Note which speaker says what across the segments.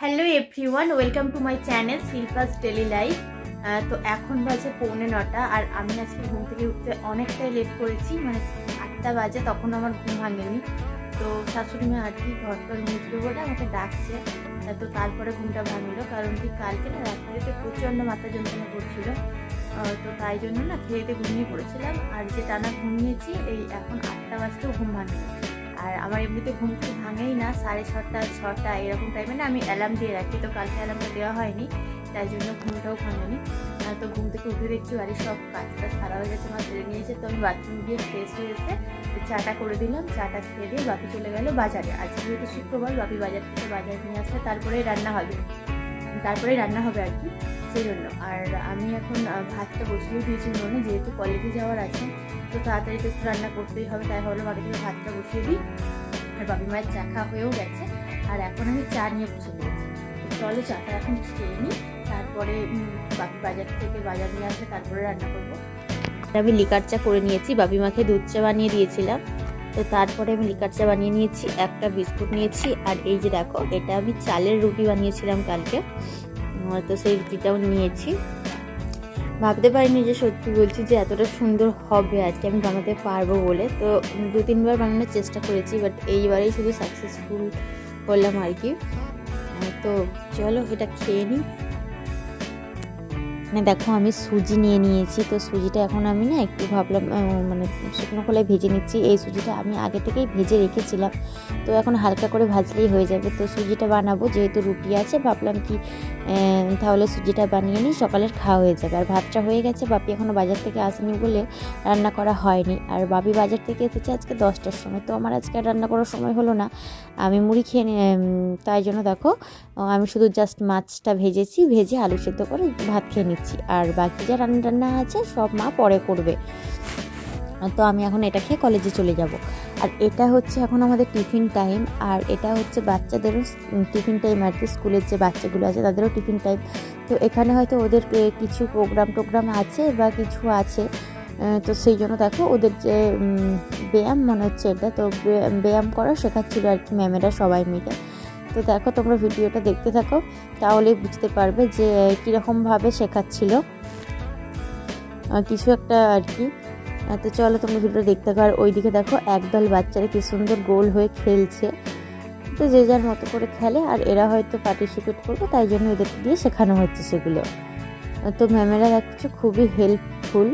Speaker 1: Hello everyone welcome to my channel Shilpa's daily life তো এখন বাজে পৌনে নটা, আর আমি আজকে ঘুম থেকে উঠতে অনেকটাই লেট করেছি মানে আটটা বাজে তখন আমার ঘুম ভাঙেনি। তো শাশুড়ি মা আর কি ঘরটা মুছবে বলে আমাকে ডাকছে তো তারপরে ঘুমটা ভাঙলো, কারণ কি কালকে না রাত্রিতে প্রচণ্ড মাথা যন্ত্রণা করছিল। তো তাই জন্য না খেয়েতে ঘুমিয়ে পড়েছিলাম, আর যে টানা ঘুমিয়েছি, এই এখন আটটা বাজতেও ঘুম ভাঙেনি আর আমার এমনিতে ঘুম তো ভাঙেই না, সাড়ে ছটা ছটা, এরকম টাইমে না আমি অ্যালার্ম দিয়ে রাখি। তো কালকে অ্যালার্মটা দেওয়া হয়নি, তাই জন্য ঘুমটাও ভাঙেনি। তো ঘুম থেকে উঠে দেখছি বাড়ির সব কাজ টাজ সারা হয়ে গেছে আমার সেরে নিয়েছে, তো আমি বাথরুম গিয়ে ফ্রেশ হয়ে এসে চাটা করে দিলাম, চাটা খেয়ে দিয়ে বাপি চলে গেল বাজারে। আজকে যেহেতু শুক্রবার, বাপি বাজার থেকে বাজার নিয়ে আসলে তারপরে রান্না হবে। তারপরে রান্না হবে আর কি, সেই জন্য। আর আমি এখন ভাতটা বসিয়ে দিয়েছি মনে, যেহেতু কলেজে যাওয়ার আছে তো তাড়াতাড়ি তো একটু রান্না করতেই হবে, তাই ভাবলাম আগে থেকে ভাতটা বসিয়ে দিই। আর বাবি মায়ের চা খাওয়া হয়েও গেছে, আর এখন আমি চা নিয়ে বসে পড়েছি। চলো চাটা এখন খেয়ে নিই তারপরে বাপি বাজার থেকে বাজার নিয়ে আসলে তারপরে রান্না করব। আমি লিকার চা করে নিয়েছি, বাবি মাকে দুধ চা বানিয়ে দিয়েছিলাম। তো তারপরে আমি লিকার চা বানিয়ে নিয়েছি, একটা বিস্কুট নিয়েছি, আর এই যে দেখো, এটা আমি চালের রুটি বানিয়েছিলাম কালকে। তো সেই রুটিটাও নিয়েছি। ভাবতে পারিনি যে সত্যি বলছি যে এতটা সুন্দর হবে আজকে আমি বানাতে পারব বলে। তো দু তিনবার বানানোর চেষ্টা করেছি বাট এইবারেই শুধু সাকসেসফুল করলাম আর কি। তো চলো এটা খেয়ে নিই। মানে দেখো আমি সুজি নিয়ে নিয়েছি, তো সুজিটা এখন আমি না একটু ভাবলাম মানে শুকনো খোলায় ভেজে নিচ্ছি। এই সুজিটা আমি আগে থেকেই ভেজে রেখেছিলাম। তো এখন হালকা করে ভাজলেই হয়ে যাবে। তো সুজিটা বানাবো, যেহেতু রুটি আছে, ভাবলাম কি তাহলে সুজিটা বানিয়ে নিই, সকালের খাওয়া হয়ে যাবে। আর ভাতটা হয়ে গেছে, বাপি এখনও বাজার থেকে আসেনি বলে রান্না করা হয়নি। আর বাপি বাজার থেকে এসেছে আজকে দশটার সময়। তো আমার আজকে রান্না করার সময় হলো না। আমি মুড়ি খেয়ে তাই জন্য দেখো আমি শুধু জাস্ট মাছটা ভেজেছি, ভেজে আলু সেদ্ধ করে ভাত খেয়ে নিচ্ছি। আর বাকি যা রান্না টান্না আছে, সব মা পরে করবে। তো আমি এখন এটা খেয়ে কলেজে চলে যাব। আর এটা হচ্ছে এখন আমাদের টিফিন টাইম আর এটা হচ্ছে বাচ্চাদেরও টিফিন টাইম আর কি স্কুলের যে বাচ্চাগুলো আছে, তাদেরও টিফিন টাইম তো এখানে হয়তো ওদের কিছু প্রোগ্রাম টোগ্রাম আছে বা কিছু আছে। তো সেই জন্য দেখো ওদের যে ব্যায়াম মনে হচ্ছে এটা, তো ব্যায়াম করা শেখাচ্ছিল আর কি ম্যামেরা সবাই মিলে। তো দেখো তোমরা ভিডিওটা দেখতে থাকো তাহলেই বুঝতে পারবে যে কীরকমভাবে শেখাচ্ছিল। কিছু একটা আর কি। তো চলো তোমরা ভিডিওটা দেখতে থাকো। আর ওইদিকে দেখো একদল বাচ্চারা কি সুন্দর গোল হয়ে খেলছে। তো যে যার মতো করে খেলে, আর এরা হয়তো পার্টিসিপেট করবে, তাই জন্য এদের দিয়ে শেখানো হচ্ছে সেগুলো। তো ম্যামেরা দেখছ খুবই হেল্পফুল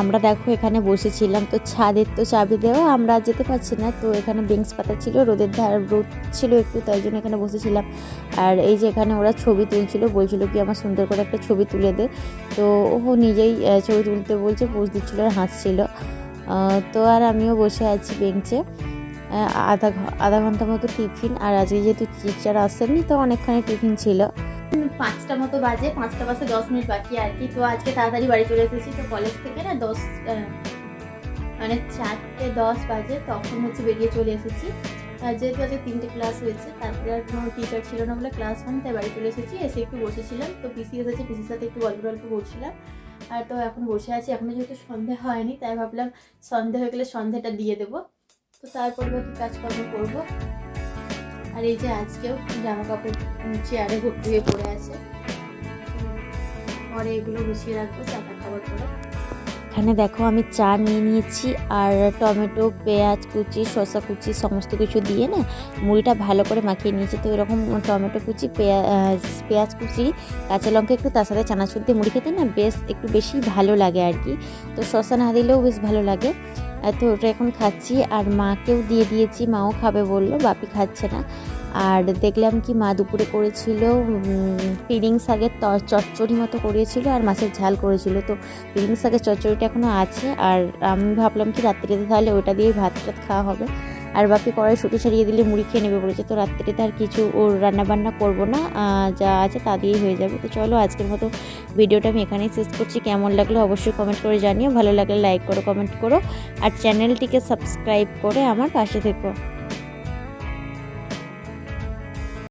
Speaker 1: আমরা দেখো এখানে বসেছিলাম, তো ছাদের তো চাবি দেওয়া, আমরা যেতে পারছি না। তো এখানে বেঞ্চ পাতা ছিল, রোদের ধার রোদ ছিল একটু, তাই জন্য এখানে বসেছিলাম। আর এই যে এখানে ওরা ছবি তুলছিল, বলছিল কি আমার সুন্দর করে একটা ছবি তুলে দে। তো ও নিজেই ছবি তুলতে বলছে পোজ দিচ্ছিল আর হাসছিল। তো আর আমিও বসে আছি বেঞ্চে। আধা আধা ঘণ্টা মতো টিফিন, আর আজকে যেহেতু টিচার আসেননি, তো অনেকখানি টিফিন ছিল। পাঁচটা মতো বাজে, পাঁচটা বাজে দশ মিনিট বাকি আর কি। তো আজকে তাড়াতাড়ি বাড়ি চলে এসেছি, তো কলেজ থেকে না দশ মানে চারটে দশ বাজে, তখন হচ্ছে বেরিয়ে চলে এসেছি। যেহেতু আজকে তিনটে ক্লাস হয়েছে, তারপরে আর কোনো টিচার ছিল না বলে ক্লাস হয়নি, তাই বাড়ি চলে এসেছি। এসে একটু বসেছিলাম, তো পিসি এসেছে পিসির সাথে একটু গল্প গল্প করছিলাম। আর তো এখন বসে আছি, এখনও যেহেতু সন্ধে হয়নি, তাই ভাবলাম সন্ধে হয়ে গেলে সন্ধেটা দিয়ে দেবো। তো তারপরে কাজকর্ম করব। আর এই যে আজকেও জামা কাপড় চেয়ারে ভর্তি হয়ে পড়ে আছে। পরে এগুলো গুছিয়ে রাখব চাটা খাবার পরে। এখানে দেখো, আমি চা নিয়ে নিয়েছি আর টমেটো, পেঁয়াজ কুচি, শসা কুচি সমস্ত কিছু দিয়ে না মুড়িটা ভালো করে মাখিয়ে নিয়েছি। তো এরকম টমেটো কুচি, পেঁয়াজ পেঁয়াজ কুচি, কাঁচা লঙ্কা একটু তার সাথে চানাচুর দিয়ে মুড়ি খেতে না বেশ একটু বেশি ভালো লাগে আর কি। তো শসা না দিলেও বেশ ভালো লাগে। তো ওটা এখন খাচ্ছি। আর মাকেও দিয়ে দিয়েছি, মাও খাবে বলল, বাপি খাচ্ছে না। আর দেখলাম কি মা দুপুরে করেছিল পিরিং শাকের চচ্চড়ি মতো করেছিল আর মাছের ঝাল করেছিল। তো পিরিং শাকের চচ্চড়িটা এখনও আছে। আর আমি ভাবলাম কি রাত্রিতে তাহলে ওটা দিয়ে ভাত টাত খাওয়া হবে।
Speaker 2: আর বাকি কড়াই শুটে ছাড়িয়ে দিলে মুড়ি খেয়ে নেবে বলেছে। তো রাত্রিতে তার কিছু ওর রান্নাবান্না করব না যা আছে তা দিয়েই হয়ে যাবে। তো চলো আজকের মতো ভিডিওটা আমি এখানেই শেষ করছি। কেমন লাগল অবশ্যই কমেন্ট করে জানিও। ভালো লাগলে লাইক করো কমেন্ট করো। আর চ্যানেলটিকে সাবস্ক্রাইব করে আমার পাশে থেকো।